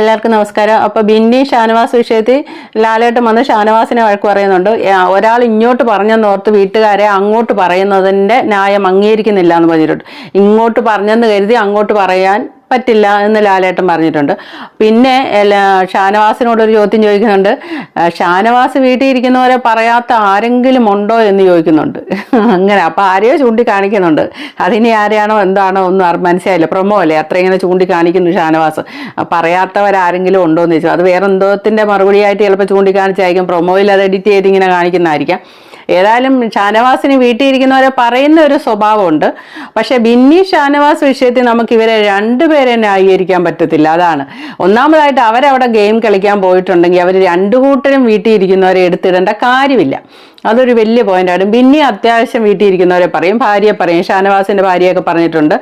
എല്ലാവർക്കും നമസ്കാരം. അപ്പൊ ബിന്നി ഷാനവാസ് വിഷയത്തിൽ ലാലേട്ടൻ വന്ന് ഷാനവാസിനെ വഴക്ക് പറയുന്നുണ്ട്. ഒരാൾ ഇങ്ങോട്ട് പറഞ്ഞെന്ന് ഓർത്ത് വീട്ടുകാരെ അങ്ങോട്ട് പറയുന്നതിന്റെ ന്യായം അംഗീകരിക്കുന്നില്ല എന്ന് പറഞ്ഞിട്ടുണ്ട്. ഇങ്ങോട്ട് പറഞ്ഞെന്ന് കരുതി അങ്ങോട്ട് പറയാൻ പറ്റില്ല എന്ന് ലാലേട്ടൻ പറഞ്ഞിട്ടുണ്ട്. പിന്നെ എല്ലാ- ഷാനവാസിനോട് ഒരു ചോദ്യം ചോദിക്കുന്നുണ്ട്. ഷാനവാസ് വീട്ടിൽ ഇരിക്കുന്നവരെ പറയാത്ത ആരെങ്കിലും ഉണ്ടോ എന്ന് ചോദിക്കുന്നുണ്ട്. അങ്ങനെ അപ്പൊ ആരെയോ ചൂണ്ടിക്കാണിക്കുന്നുണ്ട്. അതിനി ആരെയാണോ എന്താണോ ഒന്നും മനസ്സിലായില്ല. പ്രൊമോ അല്ലേ? അത്ര ഇങ്ങനെ ചൂണ്ടിക്കാണിക്കുന്നു ഷാനവാസ്. പറയാത്തവരാരെങ്കിലും ഉണ്ടോ എന്ന് ചോദിച്ചു. അത് വേറെ എന്തോത്തിന്റെ മറുപടിയായിട്ട് ചിലപ്പോൾ ചൂണ്ടിക്കാണിച്ചായിരിക്കും. പ്രൊമോയിൽ അത് എഡിറ്റ് ചെയ്ത് ഇങ്ങനെ കാണിക്കുന്നതായിരിക്കാം. ഏതായാലും ഷാനവാസിന് വീട്ടിൽ ഇരിക്കുന്നവരെ പറയുന്ന ഒരു സ്വഭാവമുണ്ട്. പക്ഷെ ബിന്നി ഷാനവാസ് വിഷയത്തിൽ നമുക്ക് ഇവരെ രണ്ടുപേരെ ന്യായീകരിക്കാൻ പറ്റത്തില്ല. അതാണ്. ഒന്നാമതായിട്ട് അവരവിടെ ഗെയിം കളിക്കാൻ പോയിട്ടുണ്ടെങ്കിൽ അവർ രണ്ടു കൂട്ടരും വീട്ടിൽ ഇരിക്കുന്നവരെ എടുത്തിടേണ്ട കാര്യമില്ല. അതൊരു വലിയ പോയിന്റാണ്. ബിന്നി അത്യാവശ്യം വീട്ടിൽ ഇരിക്കുന്നവരെ പറയും ഭാര്യയെ പറയും. ഷാനവാസിന്റെ ഭാര്യയൊക്കെ പറഞ്ഞിട്ടുണ്ട്.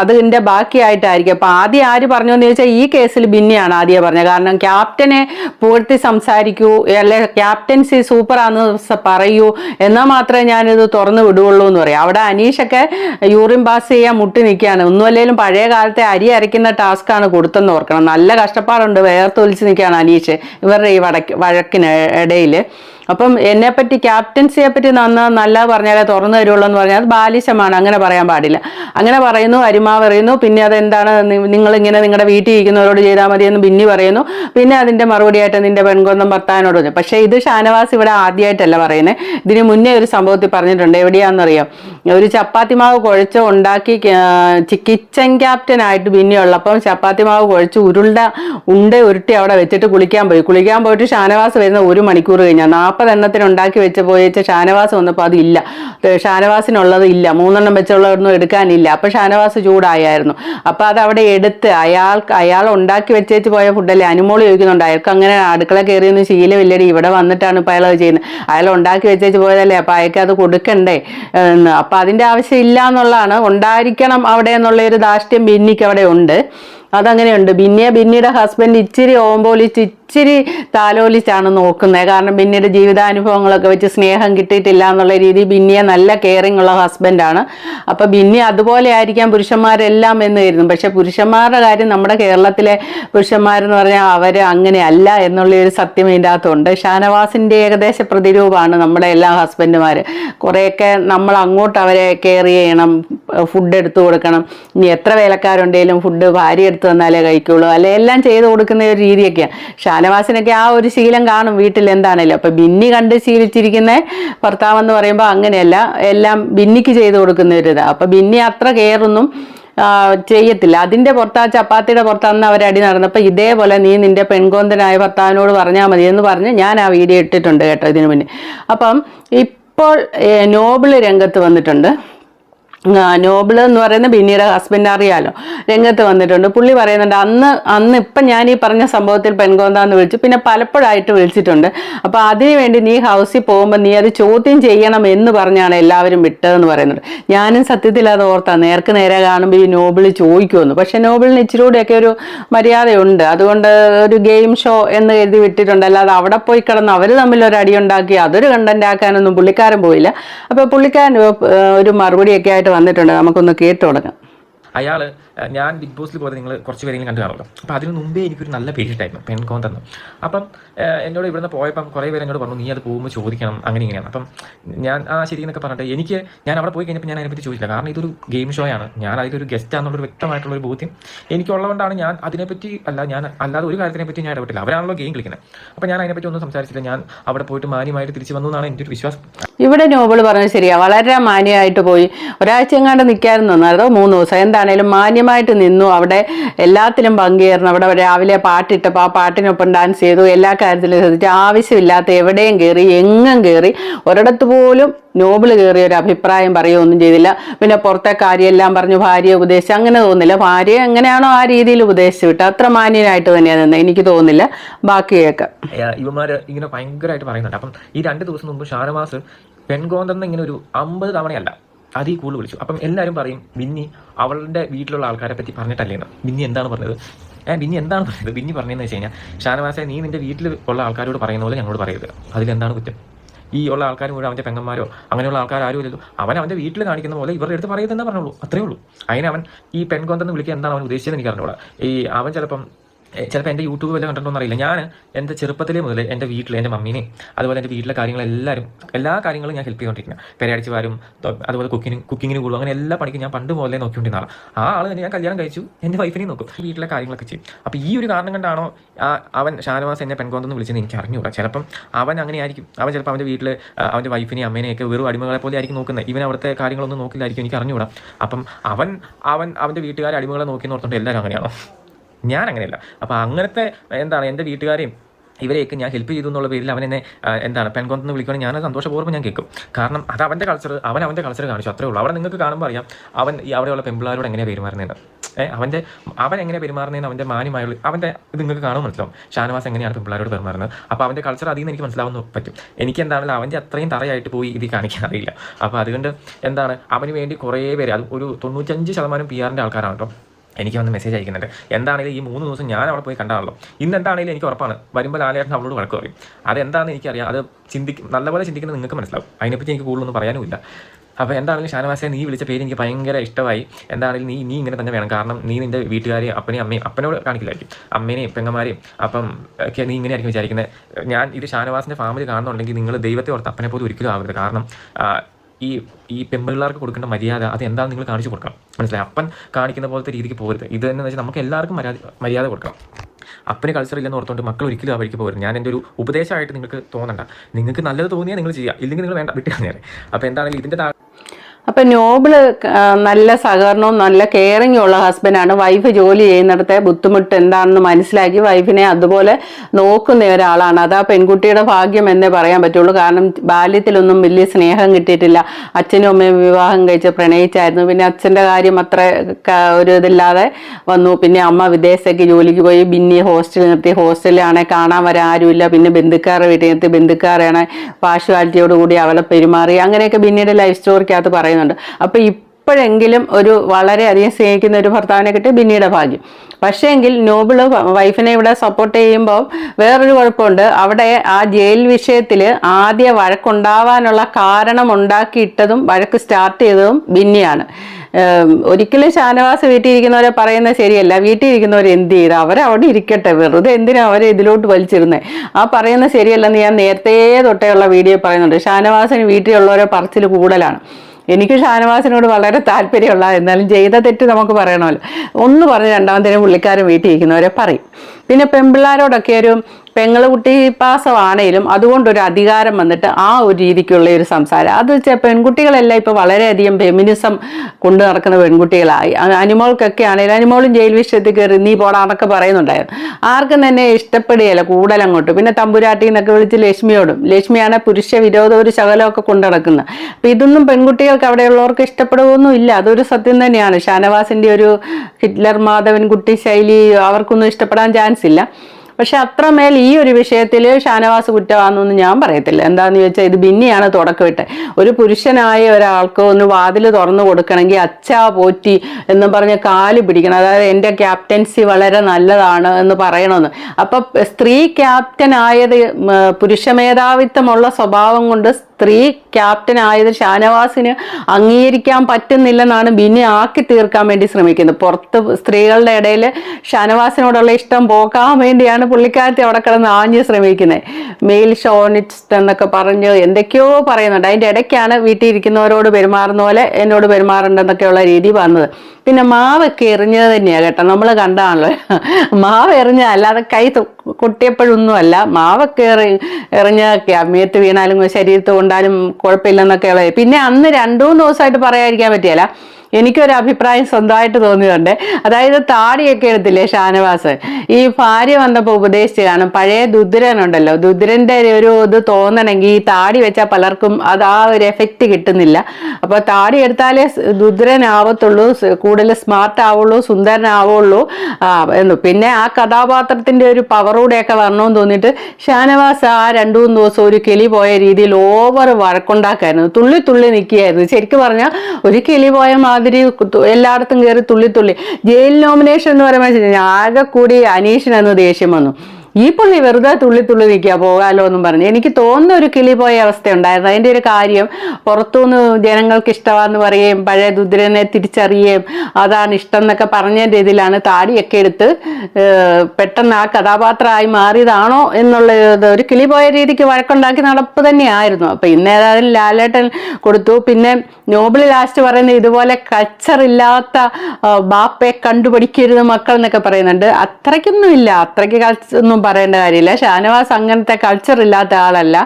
അതിന്റെ ബാക്കിയായിട്ടായിരിക്കും. അപ്പൊ ആദ്യം ആര് പറഞ്ഞു എന്ന് ചോദിച്ചാൽ ഈ കേസിൽ ബിന്നിയാണ് ആദ്യം പറഞ്ഞത്. കാരണം ക്യാപ്റ്റനെ പൂർത്തി സംസാരിക്കൂ അല്ലെ ക്യാപ്റ്റൻസി സൂപ്പറാന്ന് പറയൂ. എന്നാൽ മാത്രമേ ഞാനിത് തുറന്നു വിടുകയുള്ളൂ എന്ന് പറയും. അവിടെ അനീഷൊക്കെ യൂറിൻ പാസ് ചെയ്യാൻ മുട്ടി നിൽക്കുകയാണ്. ഒന്നുമല്ലേലും പഴയ കാലത്തെ അരി അരയ്ക്കുന്ന ടാസ്ക്കാണ് കൊടുത്തെന്ന് ഓർക്കണം. നല്ല കഷ്ടപ്പാടുണ്ട് വേർത്തൊലിച്ച് നിൽക്കുകയാണ് അനീഷ്. ഇവരുടെ ഈ വടക്ക് വഴക്കിന് ഇടയിൽ അപ്പം എന്നെ പറ്റി ക്യാപ്റ്റൻസിയെ പറ്റി നന്ന നല്ല പറഞ്ഞാലേ തുറന്നു തരുള്ളൂ എന്ന് പറഞ്ഞാൽ അത് ബാലിശമാണ്. അങ്ങനെ പറയാൻ പാടില്ല. അങ്ങനെ പറയുന്നു അരിമ പറയുന്നു പിന്നെ അതെന്താണ്? നിങ്ങൾ ഇങ്ങനെ നിങ്ങളുടെ വീട്ടിൽ ഇരിക്കുന്നവരോട് ചെയ്താൽ മതി എന്ന് ബിന്നി പറയുന്നു. പിന്നെ അതിന്റെ മറുപടിയായിട്ട് നിന്റെ പെൺകൊന്തം ഭർത്താവിനോട് പറഞ്ഞു പക്ഷേ ഇത് ഷാനവാസ് ഇവിടെ ആദ്യമായിട്ടല്ല പറയുന്നത് ഇതിന് മുന്നേ ഒരു സംഭവത്തിൽ പറഞ്ഞിട്ടുണ്ട്. എവിടെയാണെന്നറിയാം? ഒരു ചപ്പാത്തി മാവ് കുഴച്ച് ഉണ്ടാക്കി കിച്ചൺ ക്യാപ്റ്റൻ ആയിട്ട് ബിന്നി ഉള്ളപ്പം ചപ്പാത്തി മാവ് കുഴച്ച് ഉരുളുടെ ഉണ്ട ഉരുട്ടി അവിടെ വെച്ചിട്ട് കുളിക്കാൻ പോയി. കുളിക്കാൻ പോയിട്ട് ഷാനവാസ് വരുന്ന ഒരു മണിക്കൂർ കഴിഞ്ഞാൽ നാൽപ്പത് എണ്ണത്തിന് ഉണ്ടാക്കി വെച്ച് പോയിച്ച് ഷാനവാസ് വന്നപ്പോൾ അതില്ല. ഷാനവാസിനുള്ളത് ഇല്ല. മൂന്നെണ്ണം വെച്ചുള്ളതൊന്നും എടുക്കാനില്ല. അപ്പോൾ ഷാനവാസ് ചൂടായായിരുന്നു. അപ്പോൾ അത് അവിടെ എടുത്ത് അയാൾക്ക് അയാൾ ഉണ്ടാക്കി വെച്ചേച്ച് പോയ ഫുഡല്ലേ? അനുമോൾ ചോദിക്കുന്നുണ്ട്. അയാൾക്ക് അങ്ങനെ അടുക്കള കയറിയൊന്നും ശീലമില്ലടി. ഇവിടെ വന്നിട്ടാണ് ഇപ്പോൾ അയാൾ ചെയ്യുന്നത്. അയാൾ ഉണ്ടാക്കി വെച്ചേച്ച് പോയതല്ലേ? അപ്പോൾ അയാൾക്ക് അത് കൊടുക്കണ്ടേ? അപ്പോൾ അതിന്റെ ആവശ്യം ഇല്ല എന്നുള്ളതാണ്. ഉണ്ടായിരിക്കണം അവിടെ എന്നുള്ള ഒരു ധാർഷ്ട്യം ബിന്നിക്ക് അവിടെ ഉണ്ട്. അതങ്ങനെയുണ്ട്. ബിന്നിയെ ബിന്നിയുടെ ഹസ്ബൻഡ് ഇച്ചിരി ഓമ്പോലിച്ച് ഇച്ചിരി താലോലിച്ചാണ് നോക്കുന്നത്. കാരണം ബിന്നിയുടെ ജീവിതാനുഭവങ്ങളൊക്കെ വെച്ച് സ്നേഹം കിട്ടിയിട്ടില്ല എന്നുള്ള രീതി ബിന്നിയെ നല്ല കെയറിങ് ഉള്ള ഹസ്ബൻഡാണ് അപ്പോൾ ബിന്നി അതുപോലെ ആയിരിക്കാം പുരുഷന്മാരെല്ലാം എന്ന് കരുതും. പക്ഷേ പുരുഷന്മാരുടെ കാര്യം നമ്മുടെ കേരളത്തിലെ പുരുഷന്മാരെന്ന് പറഞ്ഞാൽ അവർ അങ്ങനെയല്ല എന്നുള്ള ഒരു സത്യം ഇതിന്റെ അകത്തുണ്ട്. ഷാനവാസിന്റെ ഏകദേശ പ്രതിരൂപമാണ് നമ്മുടെ എല്ലാ ഹസ്ബൻഡുമാർ കുറേയൊക്കെ നമ്മൾ അങ്ങോട്ട് അവരെ കെയർ ചെയ്യണം ഫുഡ് എടുത്തു കൊടുക്കണം. ഇനി എത്ര വേലക്കാരുണ്ടെങ്കിലും ഫുഡ് ഭാര്യ എടുത്ത് തന്നാലേ കഴിക്കുള്ളൂ. അല്ലെ എല്ലാം ചെയ്ത് കൊടുക്കുന്ന ഒരു രീതിയൊക്കെയാണ്. ഷാനവാസിനൊക്കെ ആ ഒരു ശീലം കാണും വീട്ടിൽ എന്താണേലും അപ്പൊ ബിന്നി കണ്ട് ശീലിച്ചിരിക്കുന്ന ഭർത്താവെന്ന് പറയുമ്പോൾ അങ്ങനെയല്ല എല്ലാം ബിന്നിക്ക് ചെയ്തു കൊടുക്കുന്ന ഒരു ഇതാ അപ്പൊ ബിന്നി അത്ര കെയറൊന്നും ചെയ്യത്തില്ല. അതിന്റെ പുറത്താ ചപ്പാത്തിയുടെ പുറത്താന്ന് അവർ അടി നടന്നപ്പോൾ ഇതേപോലെ നീ നിന്റെ പെൺകോന്തനായ ഭർത്താവിനോട് പറഞ്ഞാൽ മതി എന്ന് പറഞ്ഞ് ഞാൻ ആ വീഡിയോ ഇട്ടിട്ടുണ്ട് കേട്ടോ ഇതിനു മുന്നേ. അപ്പം ഇപ്പോൾ നോബിൾ രംഗത്ത് വന്നിട്ടുണ്ട്. ആ, നോബിൾ എന്ന് പറയുന്ന ബിന്നിയുടെ ഹസ്ബൻഡ് അറിയാലോ? രംഗത്ത് വന്നിട്ടുണ്ട്. പുള്ളി പറയുന്നുണ്ട് അന്ന് അന്ന് ഇപ്പം ഞാൻ ഈ പറഞ്ഞ സംഭവത്തിൽ പെൺകോന്താന്ന് വിളിച്ചു. പിന്നെ പലപ്പോഴായിട്ട് വിളിച്ചിട്ടുണ്ട്. അപ്പോൾ അതിനു വേണ്ടി നീ ഹൗസിൽ പോകുമ്പോൾ നീ അത് ചോദ്യം ചെയ്യണം എന്ന് പറഞ്ഞാണ് എല്ലാവരും വിട്ടതെന്ന് പറയുന്നത്. ഞാനും സത്യത്തിൽ അത് ഓർത്താ. നേർക്ക് നേരെ കാണുമ്പോൾ ഈ നോബിൾ ചോദിക്കുമെന്ന്. പക്ഷേ നോബിളിന് ഇച്ചിരി കൂടെയൊക്കെ ഒരു മര്യാദയുണ്ട്. അതുകൊണ്ട് ഒരു ഗെയിം ഷോ എന്ന് എഴുതി വിട്ടിട്ടുണ്ട്. അല്ലാതെ അവിടെ പോയി കിടന്ന് അവർ തമ്മിൽ ഒരു അടി ഉണ്ടാക്കി അതൊരു കണ്ടന്റ് ആക്കാനൊന്നും പുള്ളിക്കാരൻ പോയില്ല. അപ്പോൾ പുള്ളിക്കാരൻ ഒരു മറുപടിയൊക്കെ ആയിട്ട് വന്നിട്ടുണ്ട്. നമുക്കൊന്ന് കേട്ടു തുടങ്ങാം. അയാൾ ഞാൻ ബിഗ് ബോസിൽ പോയത് നിങ്ങൾ കുറച്ച് പേരെങ്കിലും കണ്ടു കാണുമല്ലോ അപ്പോൾ അതിന് മുമ്പേ എനിക്കൊരു നല്ല പേരിട്ടായിരുന്നു പെൺകോന്തെന്ന് അപ്പം ഏഹ്, എന്നോട് ഇവിടുന്ന് പോയപ്പം കുറേ പേര് എന്നോട് പറഞ്ഞു നീ അത് പോകുമ്പോൾ ചോദിക്കണം അങ്ങനെ ഇങ്ങനെയാണ്. അപ്പം ഞാൻ ആ ശരി എന്നൊക്കെ പറഞ്ഞിട്ട് എനിക്ക് ഞാൻ അവിടെ പോയി കഴിഞ്ഞപ്പോൾ ഞാൻ അതിനെപ്പറ്റി ചോദിച്ചില്ല. കാരണം ഇതൊരു ഗെയിം ഷോ ആണ്. ഞാൻ അതിലൊരു ഗസ്റ്റ് ആണെന്നുള്ളൊരു വ്യക്തമായിട്ടുള്ള ഒരു ബോധ്യം എനിക്കുള്ളതുകൊണ്ടാണ് ഞാൻ അതിനെപ്പറ്റി അല്ല ഞാൻ അല്ലാതെ ഒരു കാര്യത്തിനെ പറ്റി ഞാൻ ഇടപെട്ടില്ല. അവരാണല്ലോ ഗെയിം കളിക്കുന്നത്. അപ്പം ഞാൻ അതിനെപ്പറ്റി ഒന്നും സംസാരിച്ചില്ല. ഞാൻ അവിടെ പോയിട്ട് മാന്യമായിട്ട് തിരിച്ചു വന്നു എന്നാണ് എന്റെ ഒരു വിശ്വാസം. ഇവിടെ നോബിൾ പറഞ്ഞത് ശരിയാണ് വളരെ മാന്യമായിട്ട് പോയി. ഒരാഴ്ച എങ്ങാണ്ട് നിൽക്കായിരുന്നു. നന്നായിരുന്നു മൂന്ന് ദിവസം. എന്താണേലും മാന്യമായിട്ട് നിന്നു. അവിടെ എല്ലാത്തിലും പങ്കുചേർന്നു അവിടെ രാവിലെ പാട്ടിട്ടപ്പോൾ ആ പാട്ടിനൊപ്പം ഡാൻസ് ചെയ്തു. എല്ലാ കാര്യത്തിലും ശ്രദ്ധിച്ചു. ആവശ്യമില്ലാത്ത എവിടെയും കയറി എങ്ങും കയറി ഒരിടത്ത് പോലും നോബിൾ കയറി ഒരു അഭിപ്രായം പറയുകയൊന്നും ചെയ്തില്ല. പിന്നെ പുറത്തെ കാര്യമെല്ലാം പറഞ്ഞു ഭാര്യയെ ഉപദേശിച്ചു. അങ്ങനെ തോന്നില്ല ഭാര്യ എങ്ങനെയാണോ ആ രീതിയിൽ ഉപദേശിച്ചു വിട്ടു അത്ര മാന്യനായിട്ട് തന്നെയാണ് എനിക്ക് തോന്നില്ല ബാക്കിയൊക്കെ. ഇവന്മാർ ഇങ്ങനെ ഭയങ്കരമായിട്ട് പറയുന്നുണ്ട്. അപ്പം ഈ രണ്ട് ദിവസം മുമ്പ് ഷാനവാസ് പെൺകോന്തെന്ന് ഇങ്ങനെ ഒരു അമ്പത് തവണയല്ല അതിൽ കൂടുതൽ വിളിച്ചു. അപ്പം എല്ലാവരും പറയും ബിന്നി അവളുടെ വീട്ടിലുള്ള ആൾക്കാരെ പറ്റി പറഞ്ഞിട്ടല്ലേന്ന് ബിന്നി എന്താണ് പറഞ്ഞത്? ഏഹ് ബിന്നി എന്താണ് പറഞ്ഞത്? ബിന്നി പറഞ്ഞതെന്ന് വെച്ച് കഴിഞ്ഞാൽ ഷാനവാസെ നീ നിന്റെ വീട്ടിൽ ഉള്ള ആൾക്കാരോട് പറയുന്ന പോലെ ഞങ്ങളോട് പറയരുത്. അതിലെന്താണ് കുറ്റം? ഈ ഉള്ള ആൾക്കാർ മുഴുവൻ അവന്റെ പെങ്ങന്മാരോ അങ്ങനെയുള്ള ആൾക്കാർ ആരും ഇല്ലല്ലോ. അവൻ അവന്റെ വീട്ടിൽ കാണിക്കുന്ന പോലെ ഇവരുടെ അടുത്ത് പറയുന്നതെന്ന് പറഞ്ഞുള്ളൂ. അത്രേ ഉള്ളൂ. അതിനെ അവൻ ഈ പെൺകൊന്തെന്ന് വിളിക്കുക എന്താണ് അവൻ ഉദ്ദേശിച്ചത് എനിക്ക് അറിഞ്ഞൂടാ ഈ അവൻ ചിലപ്പം ചിലപ്പോൾ എന്റെ യൂട്യൂബ് വല്ല കണ്ടിട്ടുണ്ടോ അറിയില്ല. ഞാൻ എന്റെ ചെറുപ്പത്തിലേ മുതൽ എന്റെ വീട്ടിൽ എന്റെ മമ്മീനെ അതുപോലെ എന്റെ വീട്ടിലെ കാര്യങ്ങളെല്ലാവരും എല്ലാ കാര്യങ്ങളും ഞാൻ ഹെൽപ്പ് ചെയ്തുകൊണ്ടിരിക്കുന്നത് പെരയടിച്ച് വാരും അതുപോലെ കുക്കിങ്ങിന് കുക്കിങ്ങിന് കൂടും അങ്ങനെ എല്ലാ പണിക്കും ഞാൻ പണ്ട് മുതലേ നോക്കിക്കൊണ്ടിരുന്ന ആളാണ് ആ ആൾ തന്നെ ഞാൻ കല്യാണം കഴിച്ചു എന്റെ വൈഫിനെയും നോക്കും. വീട്ടിലെ കാര്യങ്ങളൊക്കെ ചെയ്യും. അപ്പോൾ ഈ ഒരു കാരണം കണ്ടാണോ അവൻ ഷാനവാസ് എന്നെ പെൺകോന്തെന്ന് വിളിച്ചെന്ന് എനിക്ക് അറിഞ്ഞൂടാ. ചിലപ്പം അവൻ അങ്ങനെ ആയിരിക്കും. അവൻ ചിലപ്പോൾ അവന്റെ വീട്ടിൽ അവന്റെ വൈഫിനെയും അമ്മേനെയൊക്കെ വെറും അടിമകളെ പോലെ ആയിരിക്കും നോക്കുന്നത് ഇവൻ അവിടുത്തെ കാര്യങ്ങളൊന്നും നോക്കില്ലായിരിക്കും എനിക്ക് അറിഞ്ഞുകൂടാ അപ്പം അവൻ അവൻ അവന്റെ വീട്ടുകാരെ അടിമകളെ നോക്കി നോർത്തുകൊണ്ട് എല്ലാവരും അങ്ങനെയാണോ? ഞാൻ അങ്ങനെയല്ല അപ്പോൾ അങ്ങനത്തെ എന്താണ് എന്റെ വീട്ടുകാരെയും ഇവരെയൊക്കെ ഞാൻ ഹെൽപ്പ് ചെയ്തു എന്നുള്ള പേരിൽ അവൻ എന്നെ എന്താണ് പെൺകൊണ്ടെന്ന് വിളിക്കുകയാണെങ്കിൽ ഞാൻ സന്തോഷപൂർവം ഞാൻ കേൾക്കും. കാരണം അത് അവന്റെ കൾച്ചർ അവൻ അവന്റെ കൾച്ചർ കാണിച്ചു അത്രേ ഉള്ളൂ. അവിടെ നിങ്ങൾക്ക് കാണുമ്പോൾ അറിയാം അവൻ ഈ അവിടെയുള്ള പെൺപിള്ളാരോട് എങ്ങനെയാണ് പെരുമാറുന്നതെന്ന്. ഏഹ് അവന്റെ അവൻ എങ്ങനെ പെരുമാറുന്നതെന്ന് അവന്റെ മാന്യമായുള്ള അവന്റെ ഇത് നിങ്ങൾക്ക് കാണുമ്പോൾ മനസ്സിലാവും. ഷാനവാസ് എങ്ങനെയാണ് പെൺപിള്ളാരോട് പെരുമാറുന്നത്? അപ്പോൾ അവന്റെ കൾച്ചർ അതിൽ നിന്ന് എനിക്ക് മനസ്സിലാവുന്ന പറ്റും. എനിക്ക് എന്താണല്ലോ അവന്റെ അത്രയും തറയായിട്ട് പോയി ഇത് കാണിക്കാൻ അറിയില്ല. അപ്പോൾ അതുകൊണ്ട് എന്താണ് അവന് വേണ്ടി കുറേ പേര് അത് ഒരു തൊണ്ണൂറ്റഞ്ച് ശതമാനം പി ആറിന്റെ ആൾക്കാരാണ് കേട്ടോ. എനിക്ക് വന്ന് മെസ്സേജ് അയക്കുന്നുണ്ട്. എന്താണെങ്കിലും ഈ മൂന്ന് ദിവസം ഞാൻ അവിടെ പോയി കണ്ടാണല്ലോ. ഇന്ന് എന്താണെങ്കിലും എനിക്ക് ഉറപ്പാണ്. വരുമ്പോൾ ലാലേട്ടൻ അവളോട് വഴക്ക് പറയും. അതെന്താണെന്ന് എനിക്കറിയാം. അത് ചിന്തിക്കും നല്ലപോലെ ചിന്തിക്കുന്നത് നിങ്ങൾക്ക് മനസ്സിലാവും. അതിനെപ്പറ്റി എനിക്ക് കൂടുതലൊന്നും പറയാനുമില്ല. അപ്പോൾ എന്താണെങ്കിലും ഷാനവാസിയെ നീ വിളിച്ച പേര് എനിക്ക് ഭയങ്കര ഇഷ്ടമായി. എന്താണെങ്കിലും നീ നീ ഇങ്ങനെ തന്നെ വേണം. കാരണം നീ നിന്റെ വീട്ടുകാരെയും അപ്പനെയും അമ്മയും അപ്പനോട് കാണിക്കില്ലായിരിക്കും. അമ്മേനെയും പെങ്ങന്മാരെയും അപ്പം ഒക്കെ നീ ഇങ്ങനെയായിരിക്കും വിചാരിക്കുന്നത് ഞാൻ ഇത് ഷാനവാസിന്റെ ഫാമിലി കാണുന്നുണ്ടെങ്കിൽ നിങ്ങൾ ദൈവത്തെ ഓർത്ത് അപ്പനെ പോലും ഒരിക്കലും ആവരുത്. കാരണം ഈ ഈ പെമ്പിള്ളേർക്ക് കൊടുക്കേണ്ട മര്യാദ അത് എന്താണെന്ന് നിങ്ങൾ കാണിച്ചു കൊടുക്കണം. മനസ്സിലായി? അപ്പൻ കാണിക്കുന്ന പോലത്തെ രീതിക്ക് പോകരുത്. ഇത് തന്നെ വെച്ചാൽ നമുക്ക് എല്ലാവർക്കും മര്യാദ മര്യാദ കൊടുക്കണം. അപ്പന് കൾച്ചർ ഇല്ലെന്ന് ഓർത്തുകൊണ്ട് മക്കൾ ഒരിക്കലും ആ വഴിക്ക് പോകരുത്. ഞാൻ എന്റെ ഒരു ഉപദേശമായിട്ട് നിങ്ങൾക്ക് തോന്നണ്ട. നിങ്ങൾക്ക് നല്ലത് തോന്നിയാൽ നിങ്ങൾ ചെയ്യുക. ഇല്ലെങ്കിൽ നിങ്ങൾ വേണ്ട വിട്ടു അപ്പോൾ എന്താണെങ്കിലും ഇതിന്റെ അപ്പൊ നോബിൾ നല്ല സഹകരണവും നല്ല കെയറിംഗ് ഉള്ള ഹസ്ബൻഡാണ് വൈഫ് ജോലി ചെയ്യുന്നിടത്തെ ബുദ്ധിമുട്ട് എന്താണെന്ന് മനസ്സിലാക്കി വൈഫിനെ അതുപോലെ നോക്കുന്ന ഒരാളാണ്. അത് ആ പെൺകുട്ടിയുടെ ഭാഗ്യം എന്നേ പറയാൻ പറ്റുള്ളൂ. കാരണം ബാല്യത്തിലൊന്നും വലിയ സ്നേഹം കിട്ടിയിട്ടില്ല. അച്ഛനും അമ്മയും വിവാഹം കഴിച്ച് പ്രണയിച്ചായിരുന്നു. പിന്നെ അച്ഛന്റെ കാര്യം അത്ര ഒരു ഇതില്ലാതെ വന്നു. പിന്നെ അമ്മ വിദേശത്തേക്ക് ജോലിക്ക് പോയി. പിന്നെ ഹോസ്റ്റലിൽ നിർത്തി. ഹോസ്റ്റലിലാണെങ്കിൽ കാണാൻ വരാൻ ആരുമില്ല. പിന്നെ ബന്ധുക്കാരുടെ വീട്ടിൽ നിർത്തി. ബന്ധുക്കാരാണ് പാഷ്വാലിറ്റിയോട് കൂടി അവളെ പെരുമാറി. അങ്ങനെയൊക്കെ പിന്നീട് ലൈഫ് സ്റ്റോറിക്കകത്ത് പറയുന്നുണ്ട്. അപ്പോൾ ഇപ്പോഴെങ്കിലും ഒരു വളരെയധികം സ്നേഹിക്കുന്ന ഒരു ഭർത്താവിനെ കിട്ടി ബിന്നിയുടെ ഭാഗ്യം. പക്ഷേ എങ്കിൽ നോബിൾ വൈഫിനെ ഇവിടെ സപ്പോർട്ട് ചെയ്യുമ്പോൾ വേറൊരു കുഴപ്പമുണ്ട്. അവിടെ ആ ജയിൽ വിഷയത്തിൽ ആദ്യ വഴക്കുണ്ടാവാനുള്ള കാരണം ഉണ്ടാക്കിയിട്ടതും വഴക്ക് സ്റ്റാർട്ട് ചെയ്തതും ബിന്നിയാണ്. ഒരിക്കലും ഷാനവാസ് വീട്ടിൽ ഇരിക്കുന്നവരെ പറയുന്നത് ശരിയല്ല. വീട്ടിൽ ഇരിക്കുന്നവർ എന്ത് ചെയ്ത്? അവരവിടെ ഇരിക്കട്ടെ. വെറുതെ എന്തിനാ അവരെ ഇതിലോട്ട് വലിച്ചിരുന്നത് ആ പറയുന്നത് ശരിയല്ലെന്ന് ഞാൻ നേരത്തെ തൊട്ടേ ഉള്ള വീഡിയോ പറയുന്നുണ്ട്. ഷാനവാസിന് വീട്ടിലുള്ളവരെ പറച്ചിൽ കൂടുതലാണ്. എനിക്ക് ഷാനവാസിനോട് വളരെ താല്പര്യമുള്ള എന്നാലും ചെയ്ത തെറ്റ് നമുക്ക് പറയണമല്ലോ. ഒന്ന് പറഞ്ഞ് രണ്ടാമത്തേനും പുള്ളിക്കാരൻ വീട്ടിൽ ഇരിക്കുന്നവരെ പറയും. പിന്നെ പെമ്പിള്ളാരോടൊക്കെ ഒരു പെങ്ങൾ കുട്ടി പാസമാണേലും അതുകൊണ്ടൊരു അധികാരം വന്നിട്ട് ആ ഒരു രീതിക്കുള്ള ഒരു സംസാരം. അത് പെൺകുട്ടികളെല്ലാം ഇപ്പോൾ വളരെയധികം ഫെമിനിസം കൊണ്ടു നടക്കുന്ന പെൺകുട്ടികളായി. അനുമോൾക്കൊക്കെ ആണെങ്കിലും അനിമോളും ജയിൽ വിഷയത്തിൽ കയറി നീ പോടാന്നൊക്കെ പറയുന്നുണ്ടായിരുന്നു. ആർക്കും തന്നെ ഇഷ്ടപ്പെടുകയില്ല കൂടുതലങ്ങോട്ട്. പിന്നെ തമ്പുരാട്ടി എന്നൊക്കെ വിളിച്ച് ലക്ഷ്മിയോടും. ലക്ഷ്മിയാണ് പുരുഷ വിരോധ ഒരു ശകലമൊക്കെ കൊണ്ടു നടക്കുന്നത്. അപ്പം ഇതൊന്നും പെൺകുട്ടികൾക്ക് അവിടെയുള്ളവർക്ക് ഇഷ്ടപ്പെടുകയൊന്നും ഇല്ല. അതൊരു സത്യം തന്നെയാണ്. ഷാനവാസിന്റെ ഒരു ഹിറ്റ്ലർ മാധവൻകുട്ടി ശൈലി അവർക്കൊന്നും ഇഷ്ടപ്പെടാൻ ചാൻസ് ഇല്ല. പക്ഷെ അത്രമേൽ ഈ ഒരു വിഷയത്തിൽ ഷാനവാസ് കുറ്റമാണെന്നൊന്നും ഞാൻ പറയത്തില്ല. എന്താണെന്ന് ചോദിച്ചാൽ ഇത് ബിന്നിയാണ് തുടക്കമിട്ട്. ഒരു പുരുഷനായ ഒരാൾക്ക് ഒന്ന് വാതിൽ തുറന്നു കൊടുക്കണമെങ്കിൽ അച്ഛാ പോറ്റി എന്ന് പറഞ്ഞ് കാൽ പിടിക്കണം. അതായത് എന്റെ ക്യാപ്റ്റൻസി വളരെ നല്ലതാണ് എന്ന് പറയണമെന്ന്. അപ്പം സ്ത്രീ ക്യാപ്റ്റൻ ആയത് പുരുഷമേധാവിത്വമുള്ള പുരുഷ മേധാവിത്വമുള്ള സ്വഭാവം കൊണ്ട് സ്ത്രീ ക്യാപ്റ്റൻ ആയത് ഷാനവാസിന് അംഗീകരിക്കാൻ പറ്റുന്നില്ലെന്നാണ് ബിന്നി ആക്കി തീർക്കാൻ വേണ്ടി ശ്രമിക്കുന്നത്. പുറത്ത് സ്ത്രീകളുടെ ഇടയിൽ ഷാനവാസിനോടുള്ള ഇഷ്ടം പോക്കാൻ വേണ്ടിയാണ് പുള്ളിക്കാരത്തി അവിടെ കിടന്ന് ആഞ്ഞ് ശ്രമിക്കുന്നത്. മെയിൽ ഷോണിസ്റ്റ് എന്നൊക്കെ പറഞ്ഞ് എന്തൊക്കെയോ പറയുന്നുണ്ട്. അതിന്റെ ഇടയ്ക്കാണ് വീട്ടിൽ ഇരിക്കുന്നവരോട് പെരുമാറുന്ന പോലെ എന്നോട് പെരുമാറേണ്ടെന്നൊക്കെയുള്ള രീതി വന്നത് പിന്നെ മാവൊക്കെ എറിഞ്ഞത് തന്നെയാണ് കേട്ടോ. നമ്മൾ കണ്ടാണല്ലോ. മാവ് എറിഞ്ഞ അല്ലാതെ കൈ കൊട്ടിയപ്പോഴൊന്നുമല്ല മാവൊക്കെ എറി എറിഞ്ഞതൊക്കെ അമ്മയത്ത് വീണാലും ശരീരത്ത് കൊണ്ടാലും കുഴപ്പമില്ലെന്നൊക്കെ ഉള്ളത് പിന്നെ അന്ന് രണ്ടു മൂന്ന് ദിവസമായിട്ട് പറയാതിരിക്കാൻ പറ്റിയല്ല. എനിക്കൊരു അഭിപ്രായം സ്വന്തമായിട്ട് തോന്നിയിട്ടുണ്ട് അതായത് താടിയൊക്കെ എടുത്തില്ലേ ഷാനവാസ്? ഈ ഭാര്യ വന്നപ്പോൾ ഉപദേശിച്ച് കാണും പഴയ ദുദ്രനുണ്ടല്ലോ ദുദ്രന്റെ ഒരു ഇത് തോന്നണമെങ്കിൽ ഈ താടി വെച്ചാൽ പലർക്കും അത് ആ ഒരു എഫക്റ്റ് കിട്ടുന്നില്ല. അപ്പോൾ താടി എടുത്താലേ ദുദ്രനാവത്തുള്ളൂ കൂടുതൽ സ്മാർട്ട് ആവുള്ളൂ സുന്ദരനാവുള്ളൂ. എന്ന്. പിന്നെ ആ കഥാപാത്രത്തിന്റെ ഒരു പവറൂടെയൊക്കെ വരണമെന്ന് തോന്നിയിട്ട് ഷാനവാസ് ആ രണ്ടു മൂന്ന് ദിവസം ഒരു കിളി പോയ രീതിയിൽ ഓവർ വഴക്കുണ്ടാക്കായിരുന്നു. തുള്ളി തുള്ളി നിൽക്കുകയായിരുന്നു. ശരിക്കും പറഞ്ഞാൽ ഒരു കിളി പോയ മാതിരി തു- എല്ലായിടത്തും കയറി തുള്ളി തുള്ളി. ജയിൽ നോമിനേഷൻ എന്ന് പറയുമ്പോൾ ആകെ കൂടി അനീഷിനന്ന് ദേഷ്യം വന്നു. ഈ പുള്ളി വെറുതെ തുള്ളി തുള്ളി നിൽക്കുക പോകാലോ എന്നും പറഞ്ഞു. എനിക്ക് തോന്നുന്ന ഒരു കിളി പോയ അവസ്ഥ ഉണ്ടായിരുന്നു അതിന്റെ ഒരു കാര്യം പുറത്തുനിന്ന് ജനങ്ങൾക്ക് ഇഷ്ടമാണെന്ന് പറയുകയും പഴയ ദുദ്രനെ തിരിച്ചറിയുകയും അതാണ് ഇഷ്ടം എന്നൊക്കെ പറഞ്ഞതിന്റെ ഇതിലാണ് താടിയൊക്കെ എടുത്ത് പെട്ടെന്ന് ആ കഥാപാത്രമായി മാറിയതാണോ എന്നുള്ള ഒരു കിളി പോയ രീതിക്ക് വഴക്കുണ്ടാക്കി നടപ്പ് തന്നെയായിരുന്നു. അപ്പം ഇന്ന് ഏതായാലും ലാലേട്ടൻ കൊടുത്തു. പിന്നെ നോബിൾ ലാസ്റ്റ് പറയുന്നത് ഇതുപോലെ കൾച്ചറില്ലാത്ത ബാപ്പയെ കണ്ടുപിടിക്കരുത് മക്കൾ എന്നൊക്കെ പറയുന്നുണ്ട്. അത്രയ്ക്കൊന്നും ഇല്ല അത്രയ്ക്ക് കൾച്ചർ ഒന്നും പറയേണ്ട കാര്യമില്ല. ഷാനവാസ് അങ്ങനത്തെ കൾച്ചർ ഇല്ലാത്ത ആളല്ല.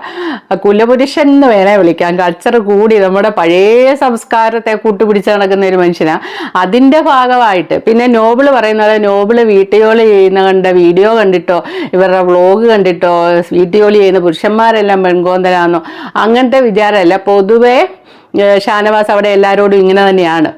കുലപുരുഷൻ എന്ന് വേണേ വിളിക്കാം. കൾച്ചർ കൂടി നമ്മുടെ പഴയ സംസ്കാരത്തെ കൂട്ടുപിടിച്ച് നടക്കുന്ന ഒരു മനുഷ്യനാണ് അതിന്റെ ഭാഗമായിട്ട് പിന്നെ നോബിൾ പറയുന്ന പോലെ നോബിൾ വീട്ടുജോലി ചെയ്യുന്ന കണ്ട വീഡിയോ കണ്ടിട്ടോ ഇവരുടെ വ്ളോഗ് കണ്ടിട്ടോ വീട്ടുജോലി ചെയ്യുന്ന പുരുഷന്മാരെല്ലാം പെൺകോന്തലാന്നോ അങ്ങനത്തെ വിചാരമല്ല. പൊതുവേ ഷാനവാസ് അവിടെ എല്ലാവരോടും ഇങ്ങനെ തന്നെയാണ്.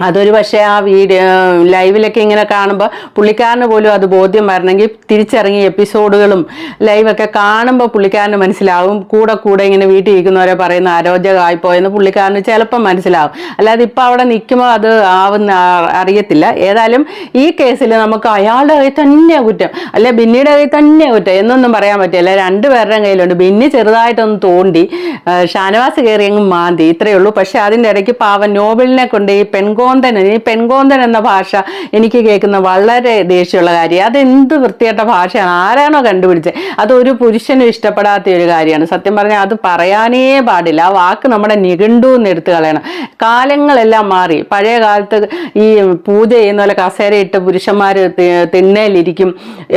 അതൊരു പക്ഷേ ആ വീഡിയോ ലൈവിലൊക്കെ ഇങ്ങനെ കാണുമ്പോൾ പുള്ളിക്കാരന് പോലും അത് ബോധ്യം വരണമെങ്കിൽ തിരിച്ചിറങ്ങിയ എപ്പിസോഡുകളും ലൈവൊക്കെ കാണുമ്പോൾ പുള്ളിക്കാരന് മനസ്സിലാവും. കൂടെ കൂടെ ഇങ്ങനെ വീട്ടിൽ ഇരിക്കുന്നവരെ പറയുന്ന ആരോഗ്യമായിപ്പോയെന്ന് പുള്ളിക്കാരന് ചിലപ്പം മനസ്സിലാവും. അല്ലാതെ ഇപ്പോൾ അവിടെ നിൽക്കുമ്പോൾ അത് ആവുന്ന അറിയത്തില്ല. ഏതായാലും ഈ കേസിൽ നമുക്ക് അയാളുടെ കയ്യിൽ തന്നെ കുറ്റം. അല്ലെ ബിന്നിയുടെ കയ്യിൽ തന്നെ കുറ്റം. എന്നൊന്നും പറയാൻ പറ്റില്ല. രണ്ടുപേരുടെയും കയ്യിലുണ്ട്. ബിന്നി ചെറുതായിട്ടൊന്ന് തോണ്ടി ഷാനവാസ് കയറി മാന്തി. ഇത്രയേ ഉള്ളൂ. പക്ഷേ അതിന്റെ ഇടയ്ക്ക് പാവൻ നോബലിനെ കൊണ്ട് ഈ പെൺകോന്തൻ ഈ പെൺകോന്തൻ എന്ന ഭാഷ എനിക്ക് കേൾക്കുന്ന വളരെ ദേഷ്യമുള്ള കാര്യം അതെന്ത് വൃത്തികെട്ട ഭാഷയാണ് ആരാണോ കണ്ടുപിടിച്ചത്? അത് ഒരു പുരുഷനും ഇഷ്ടപ്പെടാത്ത ഒരു കാര്യമാണ്. സത്യം പറഞ്ഞാൽ അത് പറയാനേ പാടില്ല. ആ വാക്ക് നമ്മുടെ നിഘണ്ടു എന്ന് എടുത്തു കളയണം. കാലങ്ങളെല്ലാം മാറി. പഴയ കാലത്ത് ഈ പൂജ ചെയ്യുന്ന പോലെ കസേരയിട്ട് പുരുഷന്മാർ തിണ്ണയിലിരിക്കും.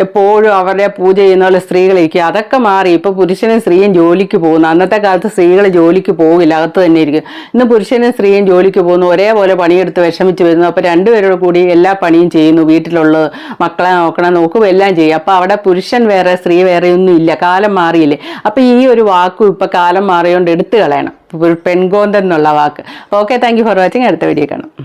എപ്പോഴും അവരുടെ പൂജ ചെയ്യുന്ന പോലെ സ്ത്രീകളിരിക്കും. അതൊക്കെ മാറി. ഇപ്പൊ പുരുഷനും സ്ത്രീയും ജോലിക്ക് പോകുന്നു. അന്നത്തെ കാലത്ത് സ്ത്രീകൾ ജോലിക്ക് പോകില്ല അകത്ത് തന്നെ ഇരിക്കും. ഇന്ന് പുരുഷനും സ്ത്രീയും ജോലിക്ക് പോകുന്നു. ഒരേപോലെ പണിയെടുത്ത് വിഷമിച്ച് വരുന്നു. അപ്പോൾ രണ്ടുപേരോട് കൂടി എല്ലാ പണിയും ചെയ്യുന്നു. വീട്ടിലുള്ള മക്കളെ നോക്കണം. നോക്കും എല്ലാം ചെയ്യും. അപ്പോൾ അവിടെ പുരുഷൻ വേറെ സ്ത്രീ വേറെ ഒന്നും ഇല്ല. കാലം മാറിയില്ലേ? അപ്പോൾ ഈ ഒരു വാക്കും ഇപ്പോൾ കാലം മാറിയോണ്ട് എടുത്തു കളയണം. പെൺകോന്തെന്നുള്ള വാക്ക്. Okay thank you for watching അടുത്ത വീഡിയോ കാണാം.